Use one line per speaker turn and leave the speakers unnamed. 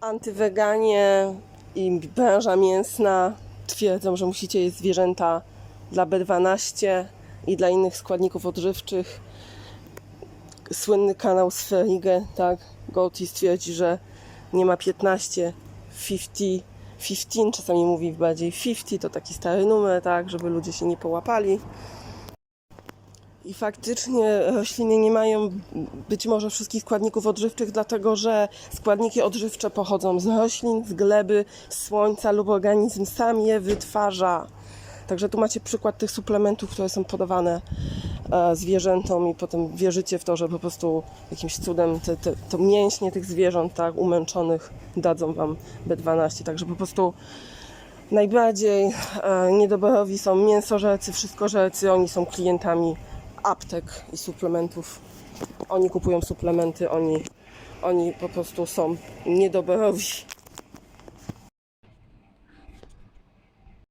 Antyweganie i branża mięsna twierdzą, że musicie jeść zwierzęta dla B12 i dla innych składników odżywczych. Słynny kanał Sferige, tak, Goldie stwierdzi, że nie ma 15, 50, 15, czasami mówi bardziej 50, to taki stary numer, tak, żeby ludzie się nie połapali. I faktycznie rośliny nie mają być może wszystkich składników odżywczych, dlatego że składniki odżywcze pochodzą z roślin, z gleby, z słońca lub organizm sam je wytwarza. Także tu macie przykład tych suplementów, które są podawane e, zwierzętom i potem wierzycie w to, że po prostu jakimś cudem te, te, to mięśnie tych zwierząt tak umęczonych dadzą wam B12. Także po prostu najbardziej e, niedoborowi są mięsożercy, wszystkożercy, oni są klientami aptek i suplementów. Oni kupują suplementy, oni, oni po prostu są niedoborowi.